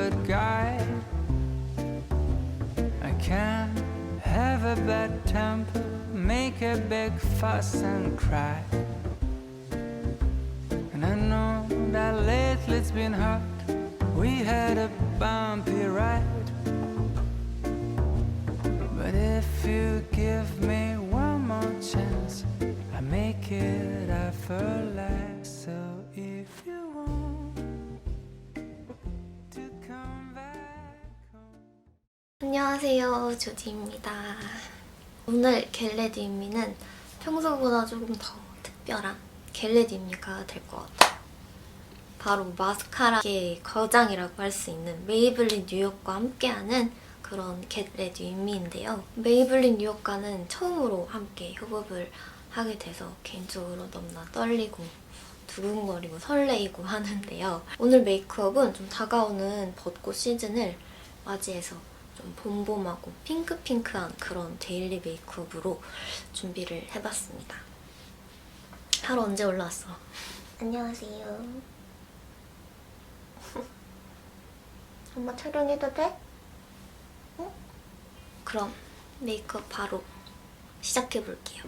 perfect guy. I can't have a bad temper, make a big fuss and cry. And I know that lately it's been hard. We had a bumpy ride. But if you give me one more chance, I make it effortless. So 안녕하세요 조지입니다. 오늘 겟레디미는 평소보다 조금 더 특별한 겟레디미가 될 것 같아요. 바로 마스카라의 거장이라고 할 수 있는 메이블린 뉴욕과 함께하는 그런 겟레디미인데요. 메이블린 뉴욕과는 처음으로 함께 협업을 하게 돼서 개인적으로 너무나 떨리고 두근거리고 설레이고 하는데요. 오늘 메이크업은 좀 다가오는 벚꽃 시즌을 맞이해서 좀 봄봄하고 핑크핑크한 그런 데일리 메이크업으로 준비를 해봤습니다. 하루 언제 올라왔어? 안녕하세요. 엄마 촬영해도 돼? 응? 그럼 메이크업 바로 시작해볼게요.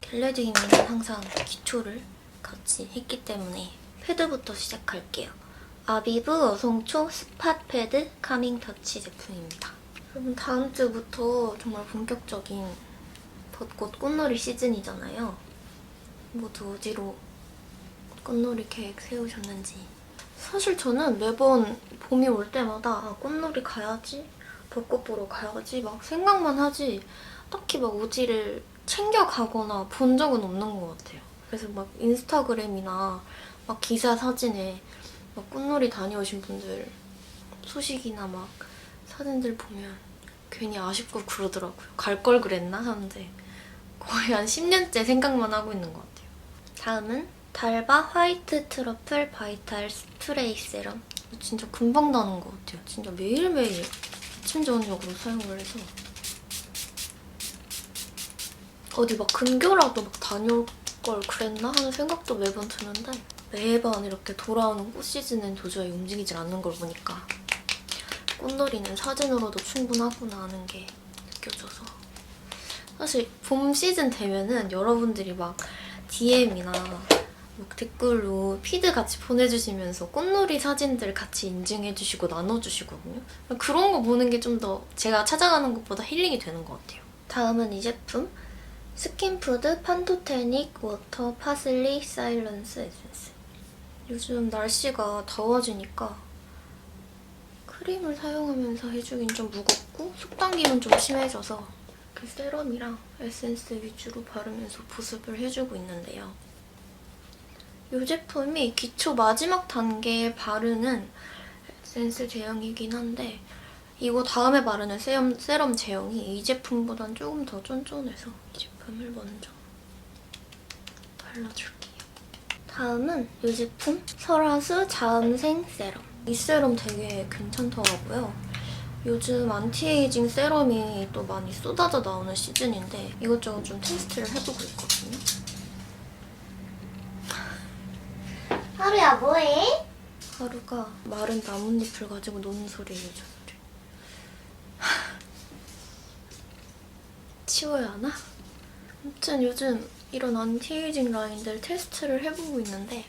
겟레디님은 항상 기초를 같이 했기 때문에 패드부터 시작할게요. 아비브 어송초 스팟 패드 카밍 터치 제품입니다. 여러분 다음 주부터 정말 본격적인 벚꽃 꽃놀이 시즌이잖아요. 모두 어디로 꽃놀이 계획 세우셨는지. 사실 저는 매번 봄이 올 때마다 아, 꽃놀이 가야지, 벚꽃 보러 가야지 막 생각만 하지 딱히 막 오지를 챙겨가거나 본 적은 없는 것 같아요. 그래서 막 인스타그램이나 막 기사 사진에 막 꽃놀이 다녀오신 분들 소식이나 막 사진들 보면 괜히 아쉽고 그러더라고요. 갈 걸 그랬나 하는데 거의 한 10년째 생각만 하고 있는 것 같아요. 다음은 달바 화이트 트러플 바이탈 스프레이 세럼. 진짜 금방 나는 것 같아요. 진짜 매일매일 아침 저녁으로 사용을 해서 어디 막 근교라도 막 다녀올 걸 그랬나 하는 생각도 매번 드는데 매번 이렇게 돌아오는 꽃 시즌엔 도저히 움직이질 않는 걸 보니까 꽃놀이는 사진으로도 충분하구나 하는 게 느껴져서 사실 봄 시즌 되면은 여러분들이 막 DM이나 막 댓글로 피드 같이 보내주시면서 꽃놀이 사진들 같이 인증해주시고 나눠주시거든요. 그런 거 보는 게 좀 더 제가 찾아가는 것보다 힐링이 되는 것 같아요. 다음은 이 제품 스킨푸드 판토테닉 워터 파슬리 사일런스 에센스 요즘 날씨가 더워지니까 크림을 사용하면서 해주긴 좀 무겁고 속당김은 좀 심해져서 그 세럼이랑 에센스 위주로 바르면서 보습을 해주고 있는데요. 이 제품이 기초 마지막 단계에 바르는 에센스 제형이긴 한데 이거 다음에 바르는 세럼, 세럼 제형이 이 제품보단 조금 더 쫀쫀해서 이 제품을 먼저 발라줄게요. 다음은 이 제품 설화수 자음생 세럼. 이 세럼 되게 괜찮더라고요. 요즘 안티에이징 세럼이 또 많이 쏟아져 나오는 시즌인데 이것저것 좀 테스트를 해보고 있거든요. 하루야 뭐해? 하루가 마른 나뭇잎을 가지고 노는 소리예요, 저 소리. 치워야 하나? 아무튼 요즘 이런 안티에이징 라인들 테스트를 해보고 있는데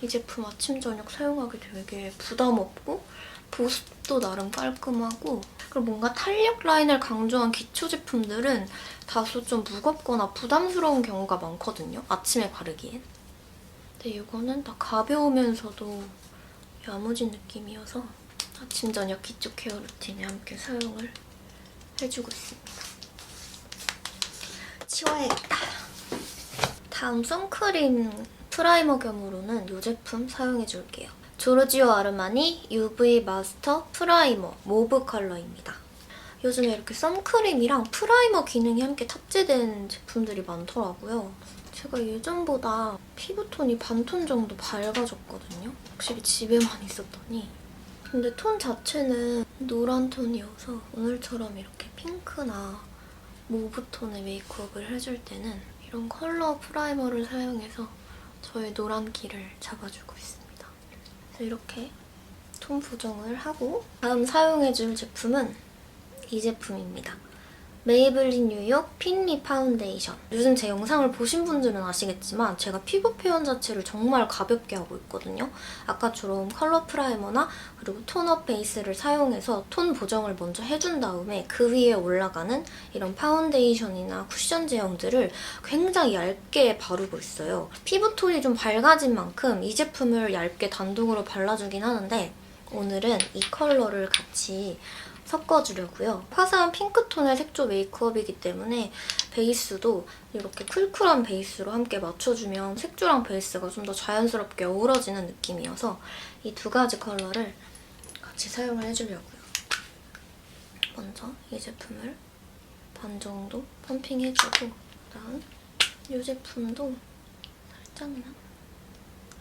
이 제품 아침 저녁 사용하기 되게 부담 없고 보습도 나름 깔끔하고 그리고 뭔가 탄력 라인을 강조한 기초 제품들은 다소 좀 무겁거나 부담스러운 경우가 많거든요. 아침에 바르기엔. 근데 이거는 다 가벼우면서도 야무진 느낌이어서 아침 저녁 기초 케어 루틴에 함께 사용을 해주고 있습니다. 치워야겠다. 다음 선크림 프라이머 겸으로는 이 제품 사용해줄게요. 조르지오 아르마니 UV 마스터 프라이머 모브 컬러입니다. 요즘에 이렇게 선크림이랑 프라이머 기능이 함께 탑재된 제품들이 많더라고요. 제가 예전보다 피부톤이 반톤 정도 밝아졌거든요. 확실히 집에만 있었더니. 근데 톤 자체는 노란 톤이어서 오늘처럼 이렇게 핑크나 모브 톤의 메이크업을 해줄 때는 이런 컬러 프라이머를 사용해서 저의 노란기를 잡아주고 있습니다. 그래서 이렇게 톤 보정을 하고 다음 사용해줄 제품은 이 제품입니다. 메이블린 뉴욕 핀미 파운데이션. 요즘 제 영상을 보신 분들은 아시겠지만 제가 피부 표현 자체를 정말 가볍게 하고 있거든요. 아까처럼 컬러 프라이머나 그리고 톤업 베이스를 사용해서 톤 보정을 먼저 해준 다음에 그 위에 올라가는 이런 파운데이션이나 쿠션 제형들을 굉장히 얇게 바르고 있어요. 피부톤이 좀 밝아진 만큼 이 제품을 얇게 단독으로 발라주긴 하는데 오늘은 이 컬러를 같이 섞어주려고요. 화사한 핑크톤의 색조 메이크업이기 때문에 베이스도 이렇게 쿨쿨한 베이스로 함께 맞춰주면 색조랑 베이스가 좀 더 자연스럽게 어우러지는 느낌이어서 이 두 가지 컬러를 같이 사용을 해주려고요. 먼저 이 제품을 반 정도 펌핑해주고 그다음 이 제품도 살짝만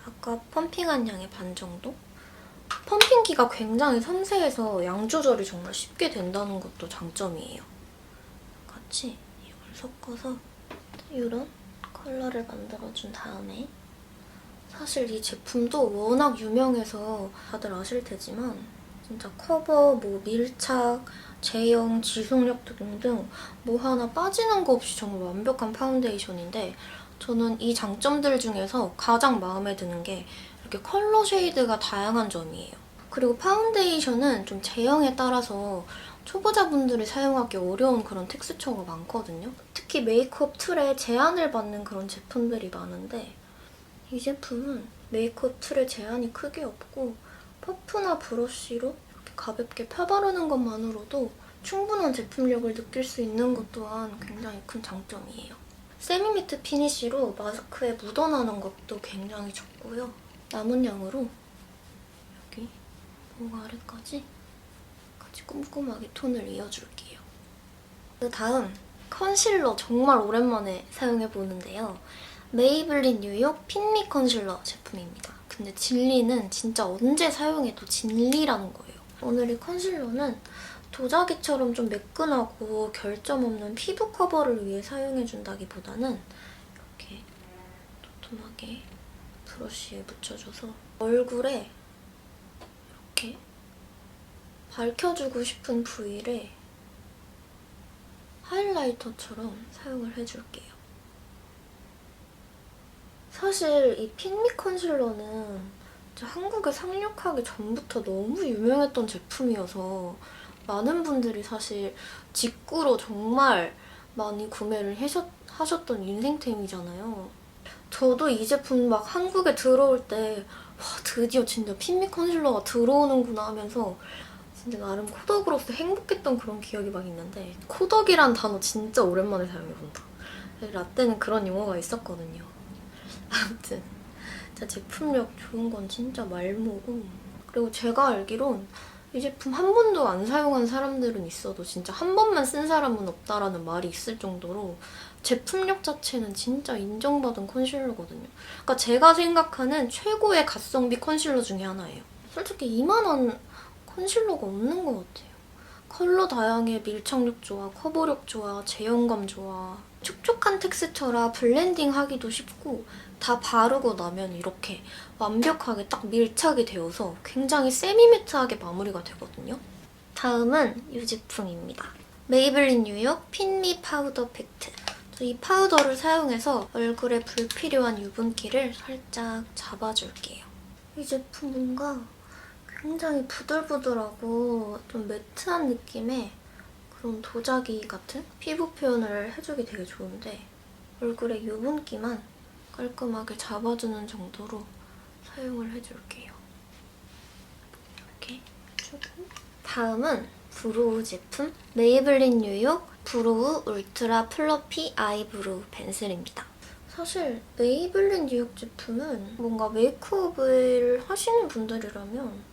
아까 펌핑한 양의 반 정도 펌핑기가 굉장히 섬세해서 양 조절이 정말 쉽게 된다는 것도 장점이에요. 같이 이걸 섞어서 이런 컬러를 만들어준 다음에 사실 이 제품도 워낙 유명해서 다들 아실 테지만 진짜 커버, 뭐 밀착, 제형, 지속력 등등 뭐 하나 빠지는 거 없이 정말 완벽한 파운데이션인데 저는 이 장점들 중에서 가장 마음에 드는 게 이렇게 컬러 쉐이드가 다양한 점이에요. 그리고 파운데이션은 좀 제형에 따라서 초보자분들이 사용하기 어려운 그런 텍스처가 많거든요. 특히 메이크업 툴에 제한을 받는 그런 제품들이 많은데 이 제품은 메이크업 툴에 제한이 크게 없고 퍼프나 브러쉬로 이렇게 가볍게 펴바르는 것만으로도 충분한 제품력을 느낄 수 있는 것 또한 굉장히 큰 장점이에요. 세미매트 피니쉬로 마스크에 묻어나는 것도 굉장히 적고요. 남은 양으로 여기 목 아래까지 같이 꼼꼼하게 톤을 이어줄게요. 그 다음 컨실러 정말 오랜만에 사용해보는데요. 메이블린 뉴욕 핀미 컨실러 제품입니다. 근데 진리는 진짜 언제 사용해도 진리라는 거예요. 오늘 이 컨실러는 도자기처럼 좀 매끈하고 결점 없는 피부 커버를 위해 사용해준다기보다는 이렇게 도톰하게 브러쉬에 묻혀줘서 얼굴에 이렇게 밝혀주고 싶은 부위를 하이라이터처럼 사용을 해줄게요. 사실 이 핑미 컨실러는 한국에 상륙하기 전부터 너무 유명했던 제품이어서 많은 분들이 사실 직구로 정말 많이 구매를 하셨, 하셨던 인생템이잖아요. 저도 이 제품 막 한국에 들어올 때 와, 드디어 진짜 핀미 컨실러가 들어오는구나 하면서 진짜 나름 코덕으로서 행복했던 그런 기억이 막 있는데 코덕이란 단어 진짜 오랜만에 사용해본다. 라떼는 그런 용어가 있었거든요. 아무튼 진짜 제품력 좋은 건 진짜 말모고 그리고 제가 알기론 이 제품 한 번도 안 사용한 사람들은 있어도 진짜 한 번만 쓴 사람은 없다라는 말이 있을 정도로 제품력 자체는 진짜 인정받은 컨실러거든요. 그러니까 제가 생각하는 최고의 가성비 컨실러 중에 하나예요. 솔직히 이만한 컨실러가 없는 것 같아요. 컬러 다양해, 밀착력 좋아, 커버력 좋아, 제형감 좋아. 촉촉한 텍스처라 블렌딩 하기도 쉽고 다 바르고 나면 이렇게 완벽하게 딱 밀착이 되어서 굉장히 세미매트하게 마무리가 되거든요. 다음은 이 제품입니다. 메이블린 뉴욕 핀미 파우더 팩트. 저이 파우더를 사용해서 얼굴에 불필요한 유분기를 살짝 잡아줄게요. 이 제품 뭔가 굉장히 부들부들하고 좀 매트한 느낌의 그런 도자기 같은 피부 표현을 해주기 되게 좋은데 얼굴에 유분기만 깔끔하게 잡아주는 정도로 사용을 해줄게요. 이렇게 해주고 다음은 브로우 제품 메이블린 뉴욕 브로우 울트라 플러피 아이브로우 펜슬입니다. 사실 메이블린 뉴욕 제품은 뭔가 메이크업을 하시는 분들이라면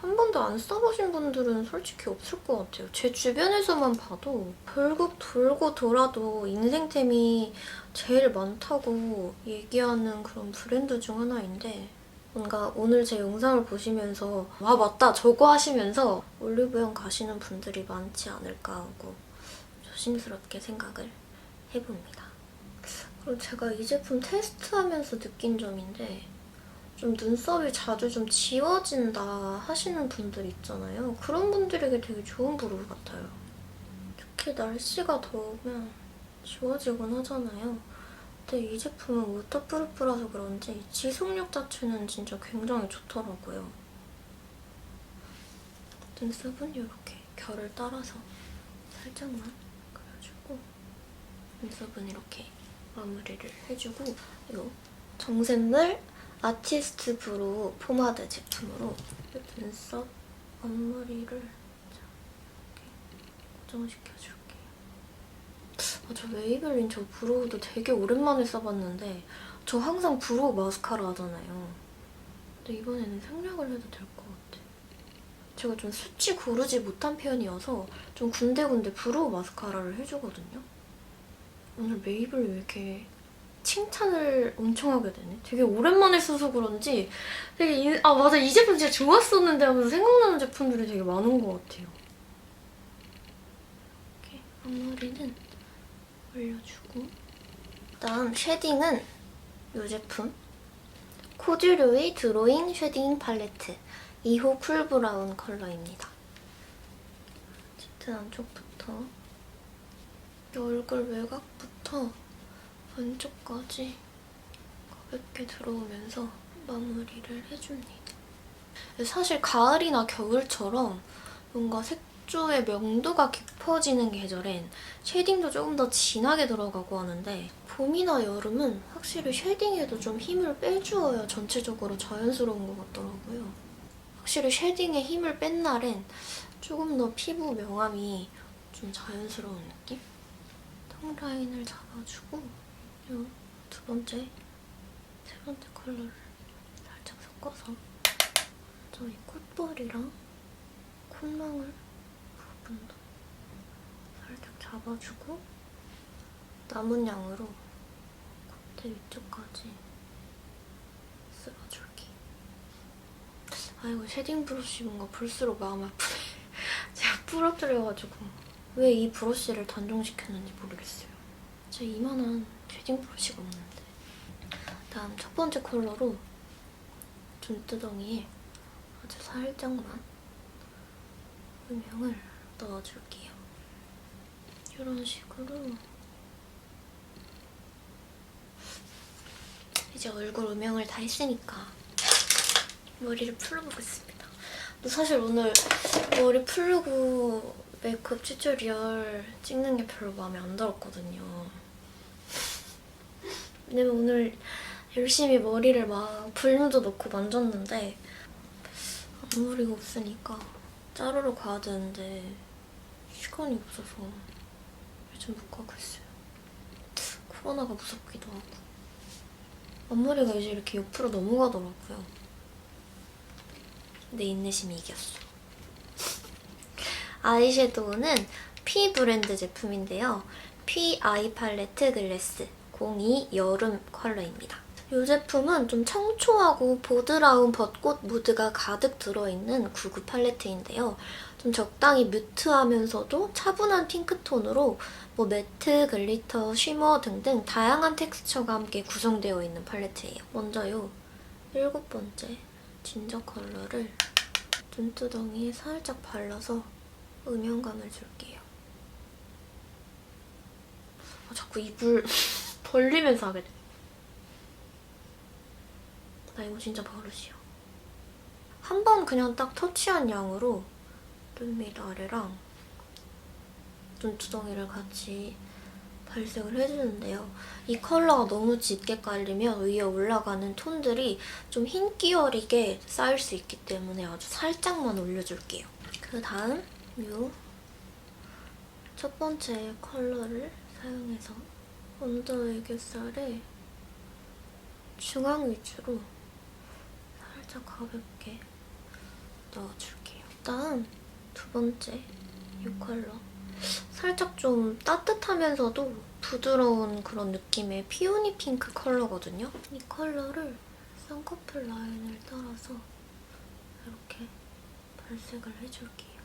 한 번도 안 써보신 분들은 솔직히 없을 것 같아요. 제 주변에서만 봐도 결국 돌고 돌아도 인생템이 제일 많다고 얘기하는 그런 브랜드 중 하나인데 뭔가 오늘 제 영상을 보시면서 와 맞다 저거 하시면서 올리브영 가시는 분들이 많지 않을까 하고 조심스럽게 생각을 해봅니다. 그리고 제가 이 제품 테스트하면서 느낀 점인데 좀 눈썹이 자주 좀 지워진다 하시는 분들 있잖아요. 그런 분들에게 되게 좋은 브로우 같아요. 특히 날씨가 더우면 지워지곤 하잖아요. 근데 이 제품은 워터프루프라서 그런지 지속력 자체는 진짜 굉장히 좋더라고요. 눈썹은 이렇게 결을 따라서 살짝만 눈썹은 이렇게 마무리를 해주고 이 정샘물 아티스트 브로우 포마드 제품으로 이 눈썹 앞머리를 자, 이렇게 고정시켜줄게요. 아, 저 메이블린 저 브로우도 되게 오랜만에 써봤는데 저 항상 브로우 마스카라 하잖아요. 근데 이번에는 생략을 해도 될 것 같아. 제가 좀 수치 고르지 못한 편이어서 좀 군데군데 브로우 마스카라를 해주거든요. 오늘 메이블린 왜 이렇게 칭찬을 엄청 하게 되네. 되게 오랜만에 써서 그런지 되게 이- 아 맞아 이 제품 진짜 좋았었는데 하면서 생각나는 제품들이 되게 많은 것 같아요. 이렇게 앞머리는 올려주고 다음 쉐딩은 이 제품 코듀로이 드로잉 쉐딩 팔레트 2호 쿨 브라운 컬러입니다. 짙은 안쪽부터 이 얼굴 외곽부터 안쪽까지 가볍게 들어오면서 마무리를 해줍니다. 사실 가을이나 겨울처럼 뭔가 색조의 명도가 깊어지는 계절엔 쉐딩도 조금 더 진하게 들어가고 하는데 봄이나 여름은 확실히 쉐딩에도 좀 힘을 빼주어야 전체적으로 자연스러운 것 같더라고요. 확실히 쉐딩에 힘을 뺀 날엔 조금 더 피부 명암이 좀 자연스러운 느낌? 턱 라인을 잡아주고 요 두 번째, 세 번째 컬러를 살짝 섞어서 저희 콧볼이랑 콧망울 부분도 살짝 잡아주고 남은 양으로 콧대 위쪽까지 쓸어줄게. 아 이거 쉐딩 브러쉬 뭔가 볼수록 마음 아프네. 제가 부러뜨려가지고 왜 이 브러쉬를 단종시켰는지 모르겠어요. 제 이만한 쉐딩 브러쉬가 없는데. 다음 첫 번째 컬러로 눈두덩이에 아주 살짝만 음영을 넣어줄게요. 이런 식으로 이제 얼굴 음영을 다 했으니까 머리를 풀어보겠습니다. 사실 오늘 머리 풀고 메이크업 튜토리얼 찍는 게 별로 마음에 안 들었거든요. 왜냐면 오늘 열심히 머리를 막 볼륨도 넣고 만졌는데 앞머리가 없으니까 자르러 가야 되는데 시간이 없어서 요즘 못 가고 있어요. 코로나가 무섭기도 하고 앞머리가 이제 이렇게 옆으로 넘어가더라고요. 내 인내심이 이겼어. 아이섀도우는 피 브랜드 제품인데요. 피 아이 팔레트 글래스 02 여름 컬러입니다. 이 제품은 좀 청초하고 보드라운 벚꽃 무드가 가득 들어있는 99 팔레트인데요. 좀 적당히 뮤트하면서도 차분한 핑크톤으로 뭐 매트, 글리터, 쉬머 등등 다양한 텍스처가 함께 구성되어 있는 팔레트예요. 먼저 요. 일곱 번째 진저 컬러를 눈두덩이에 살짝 발라서 음영감을 줄게요. 아, 자꾸 입을 벌리면서 하게 돼. 나 이거 진짜 버릇이야. 한 번 그냥 딱 터치한 양으로 눈밑 아래랑 눈두덩이를 같이 발색을 해주는데요. 이 컬러가 너무 짙게 깔리면 위에 올라가는 톤들이 좀 흰기어리게 쌓일 수 있기 때문에 아주 살짝만 올려줄게요. 그 다음 이첫 번째 컬러를 사용해서 언더 애교살에 중앙 위주로 살짝 가볍게 넣어줄게요. 다음 두 번째 이 컬러 살짝 좀 따뜻하면서도 부드러운 그런 느낌의 피오니 핑크 컬러거든요. 이 컬러를 쌍꺼풀 라인을 따라서 이렇게 발색을 해줄게요.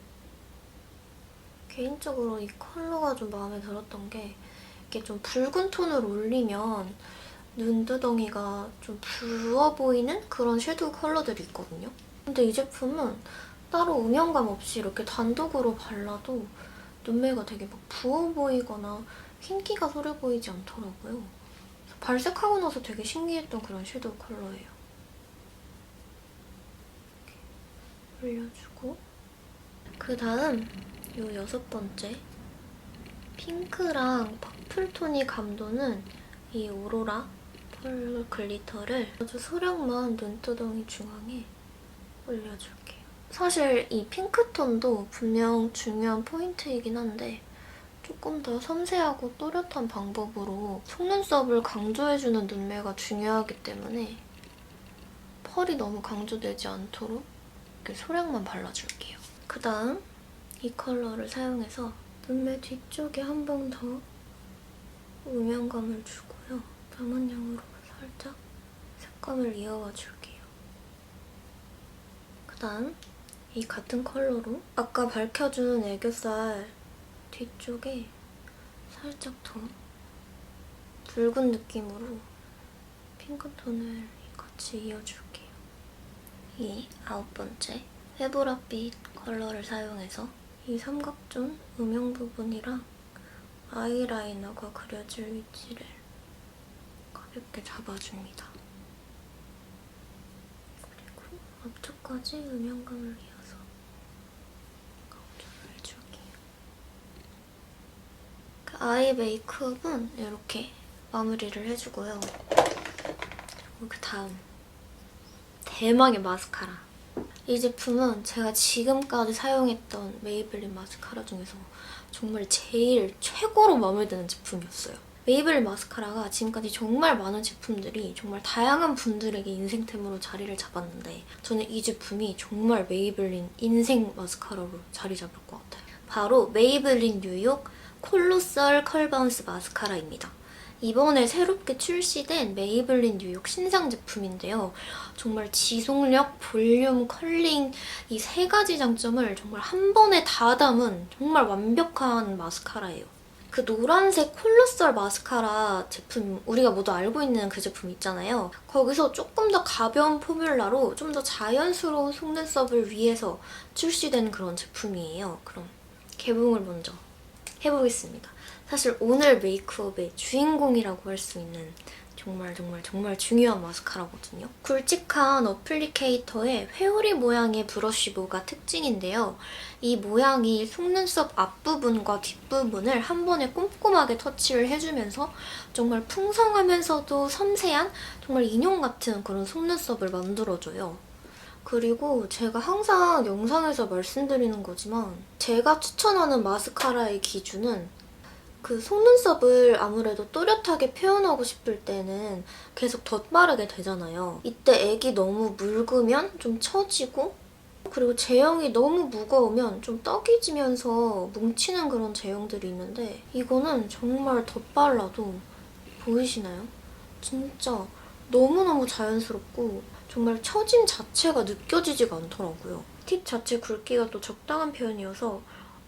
개인적으로 이 컬러가 좀 마음에 들었던 게 이게 좀 붉은 톤을 올리면 눈두덩이가 좀 부어 보이는 그런 섀도우 컬러들이 있거든요. 근데 이 제품은 따로 음영감 없이 이렇게 단독으로 발라도 눈매가 되게 막 부어 보이거나 흰기가 서려 보이지 않더라고요. 발색하고 나서 되게 신기했던 그런 섀도우 컬러예요. 이렇게 올려주고 그 다음 요 여섯 번째 핑크랑 퍼플톤이 감도는 이 오로라 펄 글리터를 아주 소량만 눈두덩이 중앙에 올려줄게요. 사실 이 핑크톤도 분명 중요한 포인트이긴 한데 조금 더 섬세하고 또렷한 방법으로 속눈썹을 강조해주는 눈매가 중요하기 때문에 펄이 너무 강조되지 않도록 이렇게 소량만 발라줄게요. 그 다음 이 컬러를 사용해서 눈매 뒤쪽에 한 번 더 음영감을 주고요. 남은형으로 살짝 색감을 이어와 줄게요. 그 다음 이 같은 컬러로 아까 밝혀준 애교살 뒤쪽에 살짝 더 붉은 느낌으로 핑크톤을 같이 이어줄게요. 이 아홉 번째 해보랏빛 컬러를 사용해서 이 삼각존 음영 부분이랑 아이라이너가 그려질 위치를 가볍게 잡아줍니다. 그리고 앞쪽까지 음영감을 이어서 강조를 해줄게요. 그 아이 메이크업은 이렇게 마무리를 해주고요. 그리고 그 다음 대망의 마스카라. 이 제품은 제가 지금까지 사용했던 메이블린 마스카라 중에서 정말 제일 최고로 마음에 드는 제품이었어요. 메이블린 마스카라가 지금까지 정말 많은 제품들이 정말 다양한 분들에게 인생템으로 자리를 잡았는데 저는 이 제품이 정말 메이블린 인생 마스카라로 자리 잡을 것 같아요. 바로 메이블린 뉴욕 콜로설 컬바운스 마스카라입니다. 이번에 새롭게 출시된 메이블린 뉴욕 신상 제품인데요. 정말 지속력, 볼륨, 컬링 이 세 가지 장점을 정말 한 번에 다 담은 정말 완벽한 마스카라예요. 그 노란색 콜로설 마스카라 제품 우리가 모두 알고 있는 그 제품 있잖아요. 거기서 조금 더 가벼운 포뮬라로 좀 더 자연스러운 속눈썹을 위해서 출시된 그런 제품이에요. 그럼 개봉을 먼저 해보겠습니다. 사실 오늘 메이크업의 주인공이라고 할 수 있는 정말 정말 정말 중요한 마스카라거든요. 굵직한 어플리케이터에 회오리 모양의 브러쉬보가 특징인데요. 이 모양이 속눈썹 앞부분과 뒷부분을 한 번에 꼼꼼하게 터치를 해주면서 정말 풍성하면서도 섬세한 정말 인형 같은 그런 속눈썹을 만들어줘요. 그리고 제가 항상 영상에서 말씀드리는 거지만 제가 추천하는 마스카라의 기준은 그 속눈썹을 아무래도 또렷하게 표현하고 싶을 때는 계속 덧바르게 되잖아요. 이때 액이 너무 묽으면 좀 처지고 그리고 제형이 너무 무거우면 좀 떡이 지면서 뭉치는 그런 제형들이 있는데 이거는 정말 덧발라도 보이시나요? 진짜 너무너무 자연스럽고 정말 처짐 자체가 느껴지지가 않더라고요. 팁 자체 굵기가 또 적당한 편이어서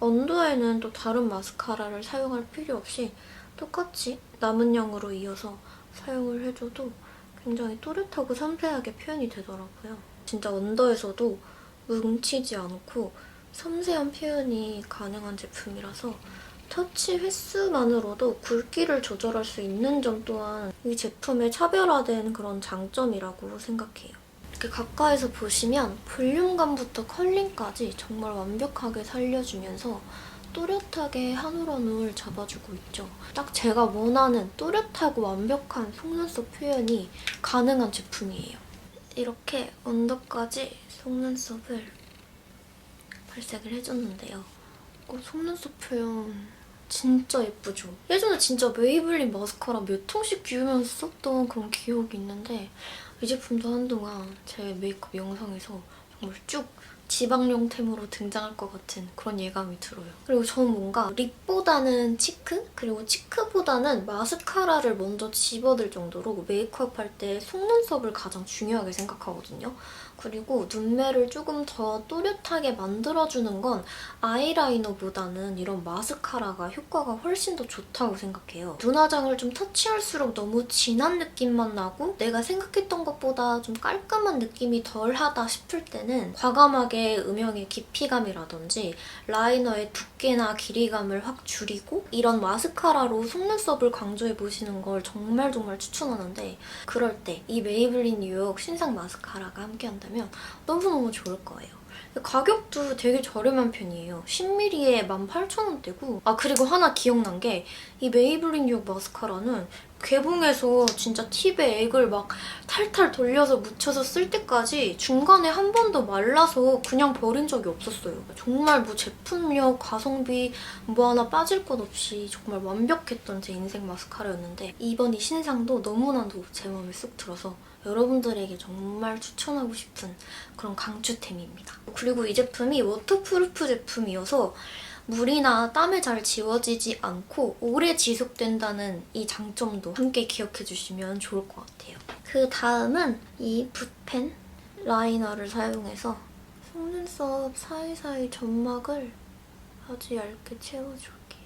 언더에는 또 다른 마스카라를 사용할 필요 없이 똑같이 남은 양으로 이어서 사용을 해줘도 굉장히 또렷하고 섬세하게 표현이 되더라고요. 진짜 언더에서도 뭉치지 않고 섬세한 표현이 가능한 제품이라서 터치 횟수만으로도 굵기를 조절할 수 있는 점 또한 이 제품의 차별화된 그런 장점이라고 생각해요. 이렇게 가까이서 보시면 볼륨감부터 컬링까지 정말 완벽하게 살려주면서 또렷하게 한 올 한 올 잡아주고 있죠. 딱 제가 원하는 또렷하고 완벽한 속눈썹 표현이 가능한 제품이에요. 이렇게 언더까지 속눈썹을 발색을 해줬는데요. 어, 속눈썹 표현 진짜 예쁘죠? 예전에 진짜 메이블린 마스카라 몇 통씩 비우면서 썼던 그런 기억이 있는데 이 제품도 한동안 제 메이크업 영상에서 정말 쭉 지방용템으로 등장할 것 같은 그런 예감이 들어요. 그리고 저는 뭔가 립보다는 치크? 그리고 치크보다는 마스카라를 먼저 집어들 정도로 메이크업 할 때 속눈썹을 가장 중요하게 생각하거든요. 그리고 눈매를 조금 더 또렷하게 만들어주는 건 아이라이너보다는 이런 마스카라가 효과가 훨씬 더 좋다고 생각해요. 눈화장을 좀 터치할수록 너무 진한 느낌만 나고 내가 생각했던 것보다 좀 깔끔한 느낌이 덜하다 싶을 때는 과감하게 음영의 깊이감이라든지 라이너의 두께나 길이감을 확 줄이고 이런 마스카라로 속눈썹을 강조해 보시는 걸 정말 정말 추천하는데 그럴 때 이 메이블린 뉴욕 신상 마스카라가 함께 한다면 너무너무 좋을 거예요. 가격도 되게 저렴한 편이에요. 10ml에 18,000원대고 아 그리고 하나 기억난 게 이 메이블린 뉴욕 마스카라는 개봉해서 진짜 팁에 액을 막 탈탈 돌려서 묻혀서 쓸 때까지 중간에 한 번도 말라서 그냥 버린 적이 없었어요. 정말 뭐 제품력, 가성비 뭐 하나 빠질 것 없이 정말 완벽했던 제 인생 마스카라였는데 이번 이 신상도 너무나도 제 마음에 쏙 들어서 여러분들에게 정말 추천하고 싶은 그런 강추템입니다. 그리고 이 제품이 워터프루프 제품이어서 물이나 땀에 잘 지워지지 않고 오래 지속된다는 이 장점도 함께 기억해 주시면 좋을 것 같아요. 그 다음은 이 붓펜 라이너를 사용해서 속눈썹 사이사이 점막을 아주 얇게 채워줄게요.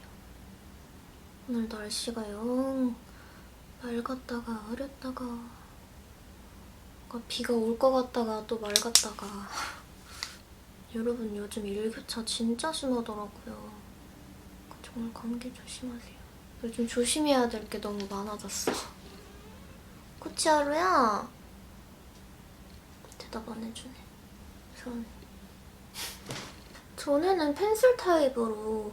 오늘 날씨가 영 맑았다가 어렸다가 뭔가 비가 올 것 같다가 또 맑았다가 여러분 요즘 일교차 진짜 심하더라고요. 정말 감기 조심하세요. 요즘 조심해야 될 게 너무 많아졌어. 코치하루야 대답 안 해주네. 손. 전에는 펜슬 타입으로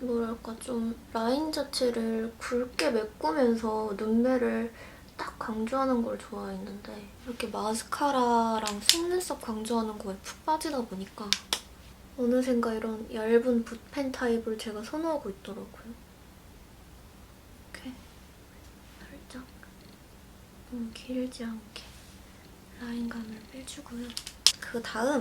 뭐랄까 좀 라인 자체를 굵게 메꾸면서 눈매를 딱 강조하는 걸 좋아했는데 이렇게 마스카라랑 속눈썹 강조하는 거에 푹 빠지다 보니까 어느샌가 이런 얇은 붓펜 타입을 제가 선호하고 있더라고요. 이렇게 살짝 너무 길지 않게 라인감을 빼주고요. 그 다음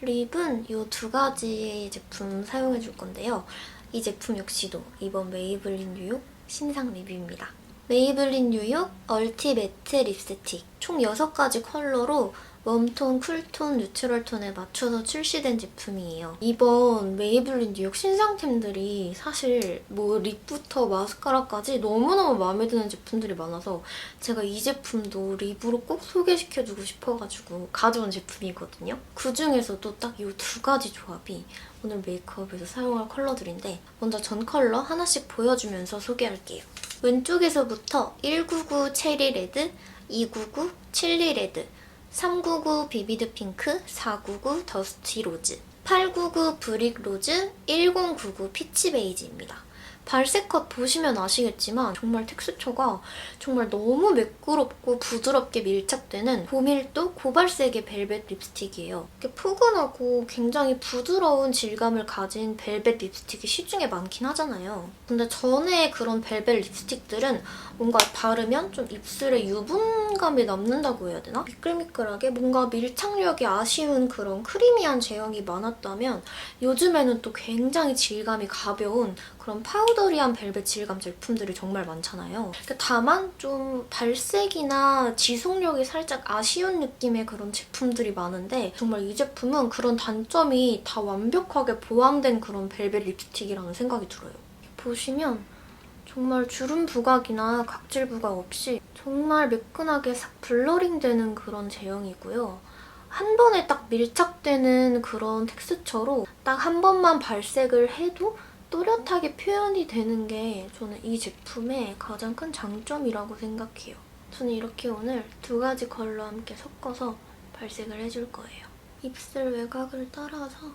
립은 이 두 가지 제품 사용해 줄 건데요. 이 제품 역시도 이번 메이블린 뉴욕 신상 립입니다. 메이블린 뉴욕 얼티 매트 립스틱 총 6가지 컬러로 웜톤, 쿨톤, 뉴트럴톤에 맞춰서 출시된 제품이에요. 이번 메이블린 뉴욕 신상템들이 사실 뭐 립부터 마스카라까지 너무너무 마음에 드는 제품들이 많아서 제가 이 제품도 립으로 꼭 소개시켜주고 싶어가지고 가져온 제품이거든요. 그중에서도 딱 이 두 가지 조합이 오늘 메이크업에서 사용할 컬러들인데 먼저 전 컬러 하나씩 보여주면서 소개할게요. 왼쪽에서부터 199 체리 레드, 299 칠리 레드, 399 비비드 핑크, 499 더스티 로즈, 899 브릭 로즈, 1099 피치 베이지입니다. 발색 컷 보시면 아시겠지만 정말 텍스처가 정말 너무 매끄럽고 부드럽게 밀착되는 고밀도 고발색의 벨벳 립스틱이에요. 이렇게 푸근하고 굉장히 부드러운 질감을 가진 벨벳 립스틱이 시중에 많긴 하잖아요. 근데 전에 그런 벨벳 립스틱들은 뭔가 바르면 좀 입술에 유분감이 남는다고 해야 되나? 미끌미끌하게 뭔가 밀착력이 아쉬운 그런 크리미한 제형이 많았다면 요즘에는 또 굉장히 질감이 가벼운 그런 파우더리한 벨벳 질감 제품들이 정말 많잖아요. 다만 좀 발색이나 지속력이 살짝 아쉬운 느낌의 그런 제품들이 많은데 정말 이 제품은 그런 단점이 다 완벽하게 보완된 그런 벨벳 립스틱이라는 생각이 들어요. 보시면 정말 주름 부각이나 각질 부각 없이 정말 매끈하게 싹 블러링 되는 그런 제형이고요. 한 번에 딱 밀착되는 그런 텍스처로 딱 한 번만 발색을 해도 또렷하게 표현이 되는 게 저는 이 제품의 가장 큰 장점이라고 생각해요. 저는 이렇게 오늘 두 가지 컬러 함께 섞어서 발색을 해줄 거예요. 입술 외곽을 따라서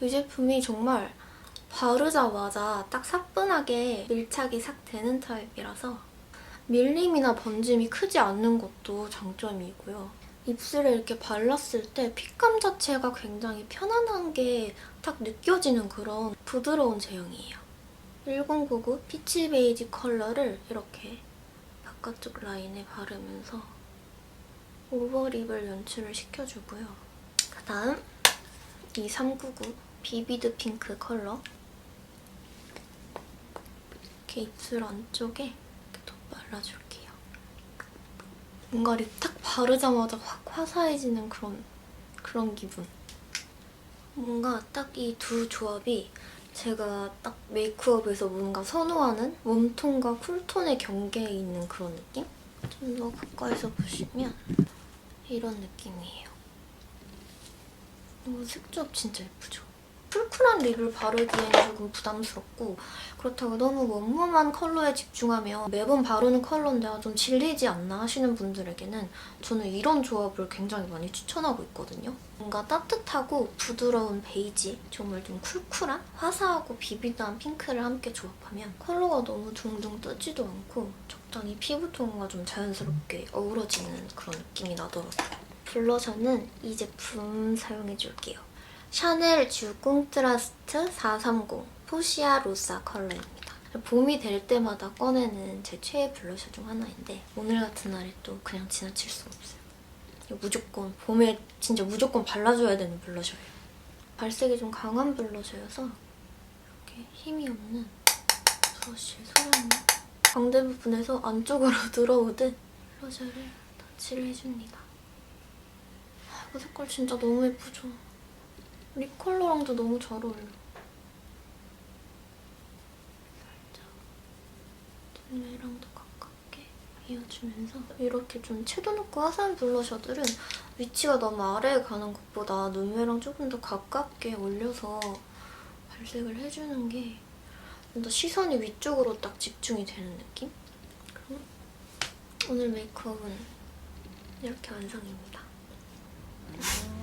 이 제품이 정말 바르자마자 딱 사뿐하게 밀착이 싹 되는 타입이라서 밀림이나 번짐이 크지 않는 것도 장점이고요. 입술에 이렇게 발랐을 때 핏감 자체가 굉장히 편안한 게 딱 느껴지는 그런 부드러운 제형이에요. 1099 피치 베이지 컬러를 이렇게 바깥쪽 라인에 바르면서 오버립을 연출을 시켜주고요. 그 다음 이 399 비비드 핑크 컬러 이렇게 입술 안쪽에 이렇게 덧 발라줄게요. 뭔가 립딱 바르자마자 확 화사해지는 그런 그런 기분. 뭔가 딱 이 두 조합이 제가 딱 메이크업에서 뭔가 선호하는 웜톤과 쿨톤의 경계에 있는 그런 느낌? 좀 더 가까이서 보시면 이런 느낌이에요. 이거 색조합 진짜 예쁘죠? 쿨쿨한 립을 바르기엔 조금 부담스럽고 그렇다고 너무 웜웜한 컬러에 집중하면 매번 바르는 컬러인데 아, 좀 질리지 않나 하시는 분들에게는 저는 이런 조합을 굉장히 많이 추천하고 있거든요. 뭔가 따뜻하고 부드러운 베이지, 정말 좀 쿨쿨한 화사하고 비비드한 핑크를 함께 조합하면 컬러가 너무 둥둥 뜨지도 않고 적당히 피부톤과 좀 자연스럽게 어우러지는 그런 느낌이 나더라고요. 블러셔는 이 제품 사용해줄게요. 샤넬 주 꽁트라스트 430 포시아 로사 컬러입니다. 봄이 될 때마다 꺼내는 제 최애 블러셔 중 하나인데 오늘 같은 날에 또 그냥 지나칠 수가 없어요. 무조건 봄에 진짜 무조건 발라줘야 되는 블러셔예요. 발색이 좀 강한 블러셔여서 이렇게 힘이 없는 브러쉬 소량을 광대 부분에서 안쪽으로 들어오듯 블러셔를 터치를 해줍니다. 아, 이거 색깔 진짜 너무 예쁘죠? 립 컬러랑도 너무 잘 어울려. 살짝 눈매랑도 가깝게 이어주면서 이렇게 좀 채도 높고 화사한 블러셔들은 위치가 너무 아래에 가는 것보다 눈매랑 조금 더 가깝게 올려서 발색을 해주는 게 좀 더 시선이 위쪽으로 딱 집중이 되는 느낌? 그럼 오늘 메이크업은 이렇게 완성입니다.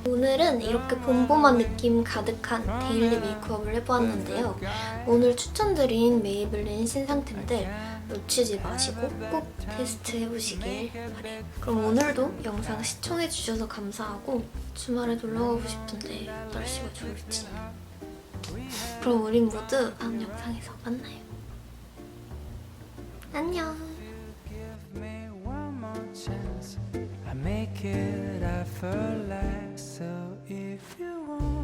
오늘은 이렇게 봄봄한 느낌 가득한 데일리 메이크업을 해보았는데요. 오늘 추천드린 메이블린 신상템들 놓치지 마시고 꼭 테스트 해보시길 바래요. 그럼 오늘도 영상 시청해주셔서 감사하고 주말에 놀러가고 싶은데 날씨가 좋을지 그럼 우린 모두 다음 영상에서 만나요. 안녕 you want.